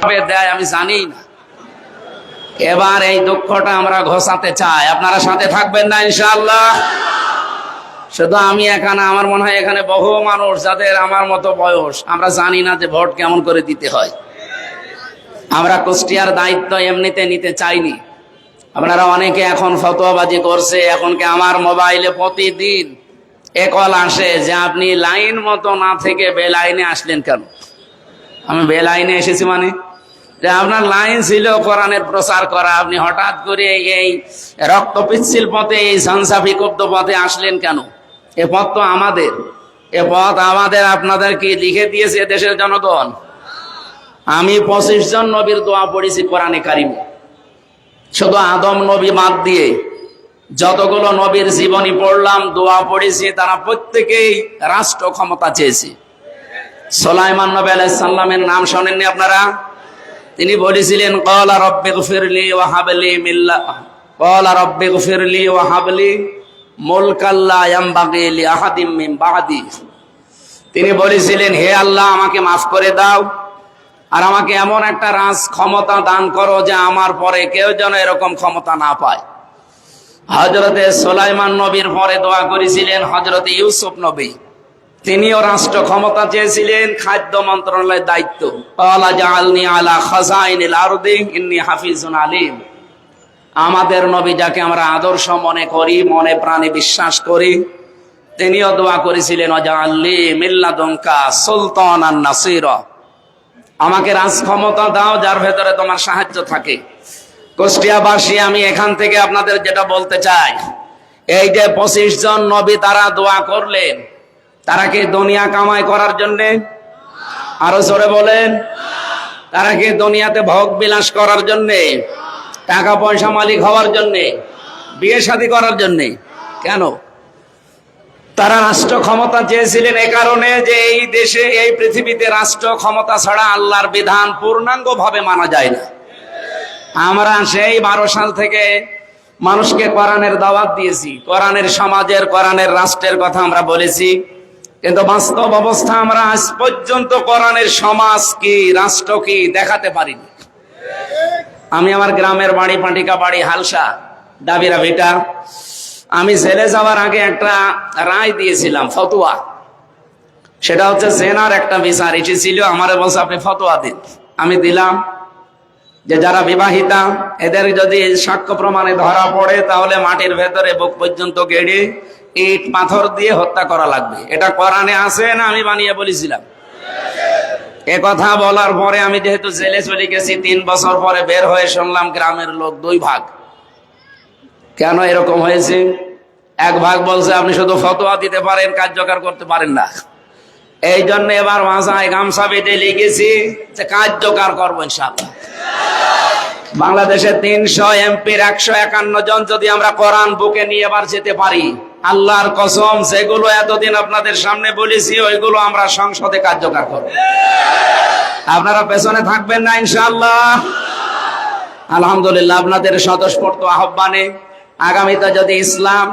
কীভাবে দেয় আমি জানি না। এবার এই দুঃখটা আমরা ঘোষাতে চাই। আপনারা সাথে থাকবেন না ইনশাল্লাহ শুধু আমি এখানে আমার মনে হয় এখানে বহু মানুষ যাদের আমার মতো বয়স, আমরা জানি না যে ভোট কেমন করে দিতে হয়। আমরা কুষ্টিয়ার দায়িত্ব এমনিতে নিতে চাইনি। আপনারা অনেকে এখন ফতোয়াবাজি করছে এখনকে আমার মোবাইলে প্রতিদিন এ কল আসে যে আপনি লাইন মতো না থেকে বেলাইনে আসলেন কেন? আমি বেলাইনে এসেছি মানে? আপনার লাইন ছিল, কোরআনের প্রচার করা, আপনি হঠাৎ করে এই রক্ত পিচ্ছিল পথে, এই সংসাফি কুব্ধ পথে আসলেন কেন? এ পথ তো আমাদের। এ পথ আমাদের আপনাদের কি লিখে দিয়েছে দেশের জনগণ। আমি পঁচিশ জন নবীর দোয়া পড়েছি কোরআনে কারিমে। শুধু আদম নবী বাদ দিয়ে যতগুলো নবীর জীবনী পড়লাম, দোয়া পড়েছি, তারা প্রত্যেকেই রাষ্ট্র ক্ষমতা চেয়েছে। সোলাইমান নবী আলাইসাল্লামের নাম শোনেননি আপনারা? তিনি বলেছিলেন, কলা রব্বে গফিরলি ও হাবলি মিল্লা কলা রব্বে গফিরলি ও হাবলি তিনি বলেছিলেন, হে আল্লাহ, আমাকে মাফ করে দাও আর আমাকে এমন একটা রাজ ক্ষমতা দান করো যে আমার পরে কেউ যেন এরকম ক্ষমতা না পায়। হজরতে সোলাইমান নবীর পরে দোয়া করেছিলেন হজরতে ইউসুফ নবী। তিনিও রাষ্ট্র ক্ষমতা চেয়েছিলেন, খাদ্য মন্ত্রণালয়ের দায়িত্ব। আলা খাজাইনিল আরদি, ইন্নী হাফিজুন আলিম। আমাদের নবী যাকে আমরা আদর্শ মনে করি, মনে প্রাণে বিশ্বাস করি, তিনিও দোয়া করেছিলেন অজাআল্লি মিল্লাদঙ্কা সুলতান আর নাসির। আমাকে রাজ ক্ষমতা দাও, যার ভেতরে তোমার সাহায্য থাকে। কুষ্টিয়াবাসী, আমি এখান থেকে আপনাদের যেটা বলতে চাই, এই যে পঁচিশ জন নবী তারা দোয়া করলেন তারা কি দুনিয়া কামাই করার জন্যে? আরও জোরে বলেন। তারা কি দুনিয়াতে ভোগ বিলাস করার জন্যে? টাকা পয়সা মালিক হওয়ার জন্যে? বিয়ে শাদী করার জন্যে? কেন? তারা রাষ্ট্র ক্ষমতা চেয়েছিলেন এ কারণে যে এই দেশে, এই পৃথিবীতে রাষ্ট্র ক্ষমতা ছাড়া আল্লাহর বিধান পূর্ণাঙ্গ ভাবে মানা যায় না। আমরা সেই বারো সাল থেকে মানুষকে কোরআনের দাওয়াত দিয়েছি। কোরআনের সমাজের, কোরআনের রাষ্ট্রের কথা আমরা বলেছি। কিন্তু বাস্তব অবস্থা আমরা আজ পর্যন্ত কোরআনের সমাজ কি, রাষ্ট্র কি দেখাতে পারিনি। আমি আমার গ্রামের বাড়ি, পাটিকা বাড়ি, হালসা ডাবিরা ভিটা। আমি জেলে যাওয়ার আগে একটা রায় দিয়েছিলাম, ফতোয়া। সেটা হচ্ছে জেনার একটা বিচার এসেছিল আমার বলছে, আপনি ফতোয়া দিন। আমি দিলাম। যে যারা বিবাহিতা, এদের যদি সাক্ষ্য প্রমাণে ধরা পড়ে, তাহলে মাটির ভেতরে বুক পর্যন্ত গেড়ে ইট, পাথর দিয়ে হত্যা করা লাগবে। এটা কোরআনে আছে না আমি বানিয়ে বলেছিলাম? এ কথা বলার পরে আমি যেহেতু জেলে চলে গেছি, তিন বছর পরে বের হয়ে শুনলাম গ্রামের লোক দুই ভাগ। কেন এরকম হয়েছে? এক ভাগ বলছে, আপনি শুধু ফতোয়া দিতে পারেন, কার্যকর করতে পারেন না। এই জন্য এবার ভাষায় গামছা বেঁধে লিখেছি যে কার্যকর করব ইনশাআল্লাহ। বাংলাদেশে তিনশো এমপির একশো একান্ন জন যদি আমরা কোরআন বুকে নিয়ে এবার যেতে পারি, আল্লাহর কসম, যেগুলো এতদিন আপনাদের সামনে বলেছি, ওইগুলো আমরা সংসদে কার্যকর করব। আপনারা পেছনে থাকবেন না ইনশাল্লাহ আলহামদুলিল্লাহ, আপনাদের স্বতঃস্ফূর্ত আহ্বানে আগামীতে যদি ইসলাম